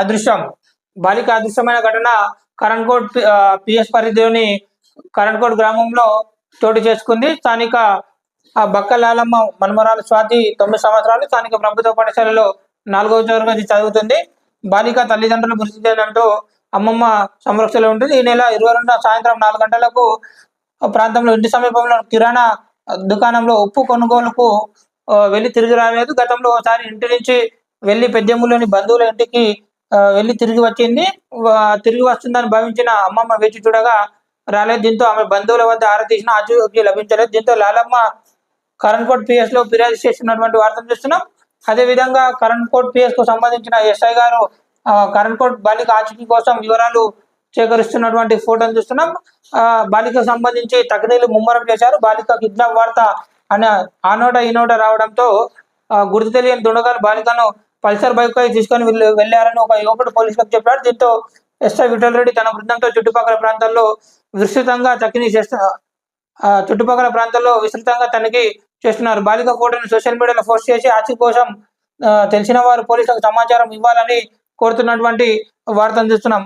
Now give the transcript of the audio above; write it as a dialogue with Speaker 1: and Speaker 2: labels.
Speaker 1: అదృశ్యం. బాలిక అదృశ్యమైన ఘటన కరణ్కోట్ పిఎస్ పరిధిలోని కరణ్కోట్ గ్రామంలో చోటు చేసుకుంది. స్థానిక ఆ బక్క లాలమ్మ మన్మరాల స్వాతి తొమ్మిది సంవత్సరాలు స్థానిక ప్రభుత్వ పాఠశాలలో నాలుగవ తరగతి చదువుతుంది. బాలిక తల్లిదండ్రులు మృతి చెందంటూ అమ్మమ్మ సంరక్షణలో ఉంటుంది. ఈ నెల ఇరవై రెండు సాయంత్రం నాలుగు గంటలకు ప్రాంతంలో ఇంటి సమీపంలో కిరాణా దుకాణంలో ఉప్పు కొనుగోలుకు వెళ్ళి తిరిగి రాలేదు. గతంలో ఒకసారి ఇంటి నుంచి వెళ్ళి పెద్దెమ్ములోని బంధువుల ఇంటికి వెళ్ళి తిరిగి వచ్చింది. తిరిగి వస్తుందని భావించిన అమ్మమ్మ వేచి చూడగా రాలేదు దీంతో ఆమె బంధువుల వద్ద ఆరా తీసిన ఆచూకీ లభించలేదు. దీంతో లాలమ్మ కరణ్కోట్ పిఎస్లో ఫిర్యాదు చేస్తున్నటువంటి వార్తలు చూస్తున్నాం. అదే విధంగా కరణ్కోట్ పిఎస్కు సంబంధించిన ఎస్ఐ గారు ఆ, కరణ్కోట్ బాలిక ఆచూకీ కోసం వివరాలు సేకరిస్తున్నటువంటి ఫోటోలు చూస్తున్నాం. ఆ, బాలికకు సంబంధించి తకనీలు ముమ్మరం చేశారు. బాలిక కిడ్నాప్ వార్త అనే ఆనోట ఈనోట రావడంతో గుర్తు తెలియని దుండగాలు బాలికను పల్సర్ బైక్ పై తీసుకొని వెళ్ళి వెళ్ళారని ఒక యువకుడు పోలీసులకు చెప్పాడు దీంతో ఎస్ఐ విఠల్ రెడ్డి తన బృందంతో చుట్టుపక్కల ప్రాంతాల్లో విస్తృతంగా తకినీ చేస్తున్న చుట్టుపక్కల ప్రాంతాల్లో విస్తృతంగా తనిఖీ చేస్తున్నారు. బాలిక ఫోటోను సోషల్ మీడియాలో పోస్ట్ చేసి ఆచూకీ కోసం తెలిసిన వారు పోలీసులకు సమాచారం ఇవ్వాలని కోరుతున్నటువంటి వార్త అందిస్తున్నాం.